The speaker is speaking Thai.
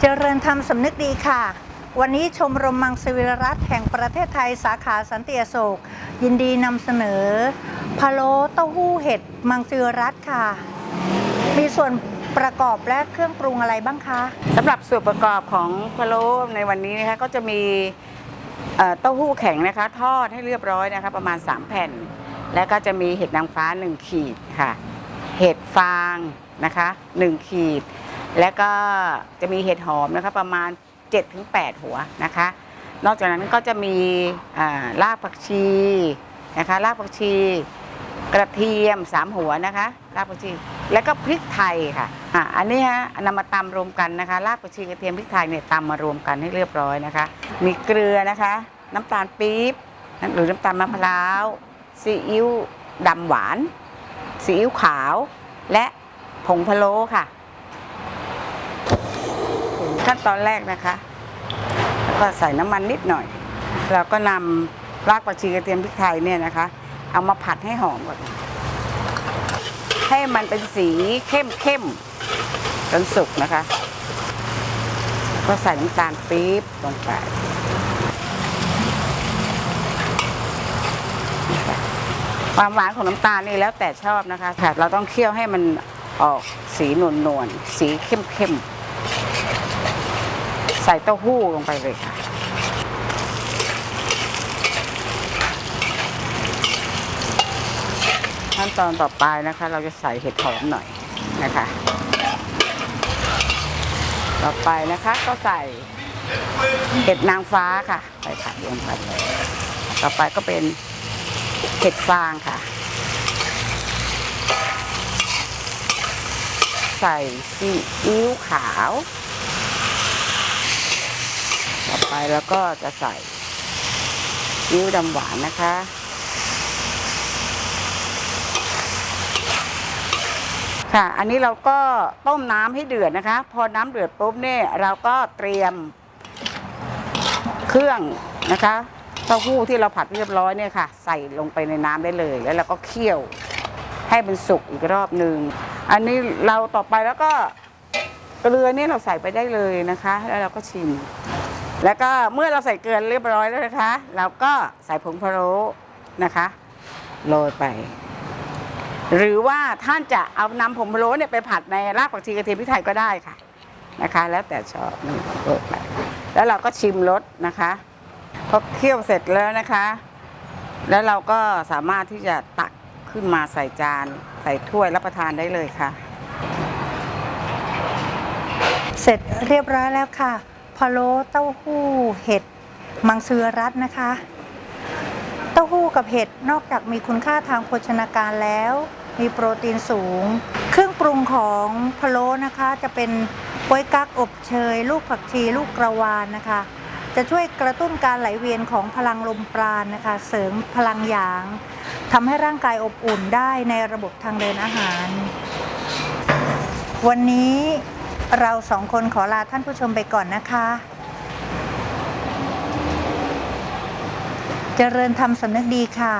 เจริญธรรมสำนึกดีค่ะ วันนี้ชมรมมังสวิรัตแห่งประเทศไทยสาขาสันติโศก ยินดีนำเสนอพะโล้เต้าหู้เห็ดมังสวิรัตค่ะ มีส่วนประกอบและเครื่องปรุงอะไรบ้างคะสำหรับส่วนประกอบของพะโล้ในวันนี้นะคะก็จะมีเเต้าหู้แข็งนะคะ ทอดให้เรียบร้อยนะคะ ประมาณ 3 แผ่น แล้วก็จะมีเห็ดนางฟ้า 1 ขีดค่ะ เห็ดฟางนะคะ1ขีด แล้วก็จะมีเห็ดหอมนะคะประมาณ 7-8 หัวนะคะ นอกจากนั้นก็จะมีอ่ารากผักชีนะคะรากผักชีกระเทียม3หัวนะคะรากผักชีแล้วก็พริกไทยค่ะอะอันนี้ฮะนำมาตำรวมกันนะคะรากผักชีกระเทียมพริกไทยเนี่ยตำมารวมกันให้เรียบร้อยนะคะ มีเกลือนะคะ น้ำตาลปี๊บหรือน้ำตาลมะพร้าวซีอิ๊วดำหวาน ซีอิ๊วขาว และผงพะโล้ค่ะ ขั้นตอนแรกนะคะ แล้วก็ใส่น้ำมันนิดหน่อย เราก็นำรากผักชีกระเทียมพริกไทยเนี่ยนะคะ เอามาผัดให้หอมก่อน ให้มันเป็นสีเข้มเข้มๆจนสุกนะคะ ก็ใส่น้ำตาลปี๊บลงไป ความหวานของน้ำตาลนี่แล้วแต่ชอบนะคะค่ะ เราต้องเคี่ยวให้มันออกสีนวลนวลสีเข้มเข้มใส่เต้าหู้ลงไปเลยค่ะ ขั้นตอนต่อไปนะคะ เราจะใส่เห็ดหอมหน่อยนะคะ ต่อไปนะคะก็ใส่เห็ดนางฟ้าค่ะ ใส่ผัดลงไปเลยต่อไปก็เป็น เห็ดฟางค่ะ ใส่ซีอิ๊วขาว ต่อไปแล้วก็จะใส่ซีอิ๊วดำหวานนะคะค่ะ อันนี้เราก็ต้มน้ำให้เดือดนะคะ พอน้ำเดือดปุ๊บเนี่ยเราก็เตรียมเครื่องนะคะ เต้าหู้ที่เราผัดเรียบร้อยเนี่ยค่ะ ใส่ลงไปในน้ำได้เลย แล้วเราก็เคี่ยวให้มันสุกอีกรอบหนึ่งอันนี้เราต่อไปแล้วก็เกลือนี่เราใส่ไปได้เลยนะคะ แล้วเราก็ชิม แล้วก็เมื่อเราใส่เกลือเรียบร้อยแล้วนะคะ เราก็ใส่ผงพะโล้นะคะโรยไป หรือว่าท่านจะเอานำผงพะโล้เนี่ยไปผัดในรากผักชีกระเทียมพริกไทยก็ได้ค่ะนะคะ แล้วแต่ชอบนี่เปิดไปแล้วเราก็ชิมรสนะคะ พอเคี่ยวเสร็จแล้วนะคะ แล้วเราก็สามารถที่จะตักขึ้นมาใส่จาน ใส่ถ้วยรับประทานได้เลยค่ะ เสร็จเรียบร้อยแล้วค่ะพะโล้เต้าหู้เห็ดมังสวิรัตนะคะ เต้าหู้กับเห็ดนอกจากมีคุณค่าทางโภชนาการแล้ว มีโปรตีนสูง เครื่องปรุงของพะโล้นะคะ จะเป็นโป๊ยกักอบเชย ลูกผักชีลูกกระวานนะคะ จะช่วยกระตุ้นการไหลเวียนของพลังลมปราณนะคะ เสริมพลังหยางทำให้ร่างกายอบอุ่นได้ในระบบทางเดินอาหาร วันนี้เราสองคนขอลาท่านผู้ชมไปก่อนนะคะเจริญธรรมสำนึกดีค่ะ